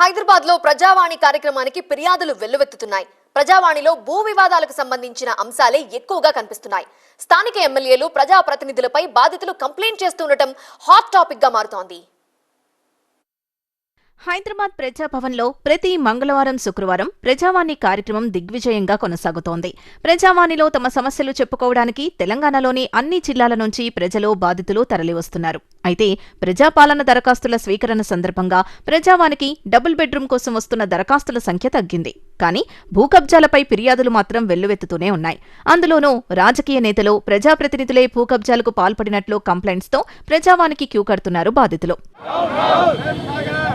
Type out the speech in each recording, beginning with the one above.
హైదరాబాద్లో ప్రజావాణి కార్యక్రమానికి ఫిర్యాదులు వెల్లువెత్తుతున్నాయి. ప్రజావాణిలో భూ వివాదాలకు సంబంధించిన అంశాలే ఎక్కువగా కనిపిస్తున్నాయి. స్థానిక ఎమ్మెల్యేలు ప్రజాప్రతినిధులపై బాధితులు కంప్లైంట్ చేస్తుండటం హాట్ టాపిక్గా మారుతోంది. హైదరాబాద్ ప్రజాభవన్లో ప్రతి మంగళవారం శుక్రవారం ప్రజావాణి కార్యక్రమం దిగ్విజయంగా కొనసాగుతోంది. ప్రజావాణిలో తమ సమస్యలు చెప్పుకోవడానికి తెలంగాణలోని అన్ని జిల్లాల నుంచి ప్రజలు బాధితులు తరలివస్తున్నారు. అయితే ప్రజాపాలన దరఖాస్తుల స్వీకరణ సందర్భంగా ప్రజావానికి డబుల్ బెడ్రూమ్ కోసం వస్తున్న దరఖాస్తుల సంఖ్య తగ్గింది. కానీ భూకబ్జాలపై ఫిర్యాదులు మాత్రం వెల్లువెత్తుతూనే ఉన్నాయి. అందులోనూ రాజకీయ నేతలు ప్రజాప్రతినిధులే భూకబ్జాలకు పాల్పడినట్లు కంప్లైంట్స్తో ప్రజావానికి క్యూ కడుతున్నారు బాధితులు.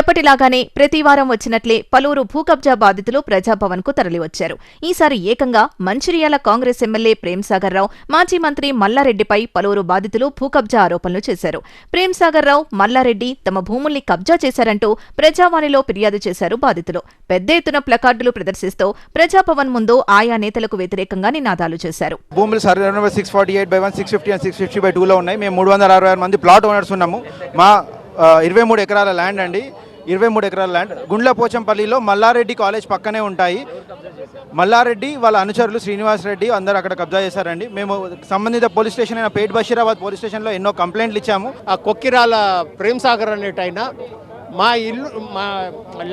ఎప్పటిలాగానే ప్రతి వారం వచ్చినట్లే పలువురు భూ కబ్జా బాధితులు ప్రజాభవన్కు తరలివచ్చారు. ఈసారి ఏకంగా మంచిర్యాల కాంగ్రెస్ ఎమ్మెల్యే ప్రేమ్సాగర్ రావు మాజీ మంత్రి మల్లారెడ్డిపై పలువురు బాధితులు భూ కబ్జా ఆరోపణలు చేశారు. ప్రేమ్సాగర్ రావు మల్లారెడ్డి తమ భూముల్ని కబ్జా చేశారంటూ ప్రజావాణిలో ఫిర్యాదు చేశారు బాధితులు. పెద్ద ఎత్తున ప్లకార్డులు ప్రదర్శిస్తూ ప్రజాభవన్ ముందు ఆయా నేతలకు వ్యతిరేకంగా నినాదాలు చేశారు. భూములు survey number six forty eight by one six fifty and six fifty by టూలో ఉన్నాయి. మేము మూడు వందల అరవై ఆరు మంది ప్లాట్ ఓనర్స్ ఉన్నాము. మా ఇరవై మూడు ఎకరాల ల్యాండ్ అండి. ఇరవై మూడు ఎకరాల ల్యాండ్. గుండ్ల పోచంపల్లిలో మల్లారెడ్డి కాలేజ్ పక్కనే ఉంటాయి. మల్లారెడ్డి వాళ్ళ అనుచరులు శ్రీనివాస్ రెడ్డి అందరూ అక్కడ కబ్జా చేశారండి. మేము సంబంధిత పోలీస్ స్టేషన్ అయిన పేట్ బషీరాబాద్ పోలీస్ స్టేషన్లో ఎన్నో కంప్లైంట్లు ఇచ్చాము. ఆ కొక్కిరాల ప్రేమ్ సాగర్ అనేటైన మా ఇల్లు మా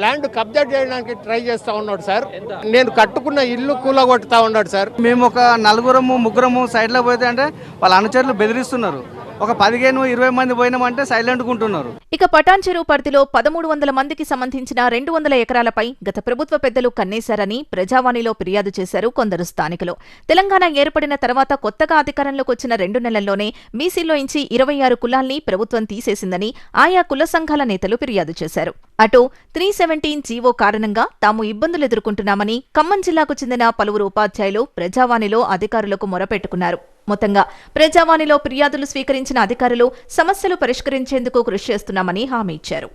ల్యాండ్ కబ్జా చేయడానికి ట్రై చేస్తా ఉన్నాడు సార్. నేను కట్టుకున్న ఇల్లు కూలగొట్టుతా ఉన్నాడు సార్. మేము ఒక నలుగురము ముగ్గురము సైడ్లో పోతే అంటే వాళ్ళ అనుచరులు బెదిరిస్తున్నారు. ఒక పదిహేను ఇరవై మంది పోయినామంటే సైలెంట్ ఉంటున్నారు. ఇక పటాన్ చెరువు పరిధిలో పదమూడు వందల మందికి సంబంధించిన రెండు వందల ఎకరాలపై గత ప్రభుత్వ పెద్దలు కన్నేశారని ప్రజావాణిలో ఫిర్యాదు చేశారు కొందరు స్థానికులు. తెలంగాణ ఏర్పడిన తర్వాత కొత్తగా అధికారంలోకి వచ్చిన రెండు నెలల్లోనే బీసీలో ఇంచి ఇరవై ఆరు కులాల్ని ప్రభుత్వం తీసేసిందని ఆయా కుల సంఘాల నేతలు ఫిర్యాదు చేశారు. అటు త్రీ సెవెంటీన్ జీవో కారణంగా తాము ఇబ్బందులు ఎదుర్కొంటున్నామని ఖమ్మం జిల్లాకు చెందిన పలువురు ఉపాధ్యాయులు ప్రజావాణిలో అధికారులకు మొరపెట్టుకున్నారు. మొత్తంగా. ప్రజావాణిలో ఫిర్యాదులు స్వీకరించిన అధికారులు సమస్యలు పరిష్కరించేందుకు కృషి చేస్తున్నామని హామీ ఇచ్చారు.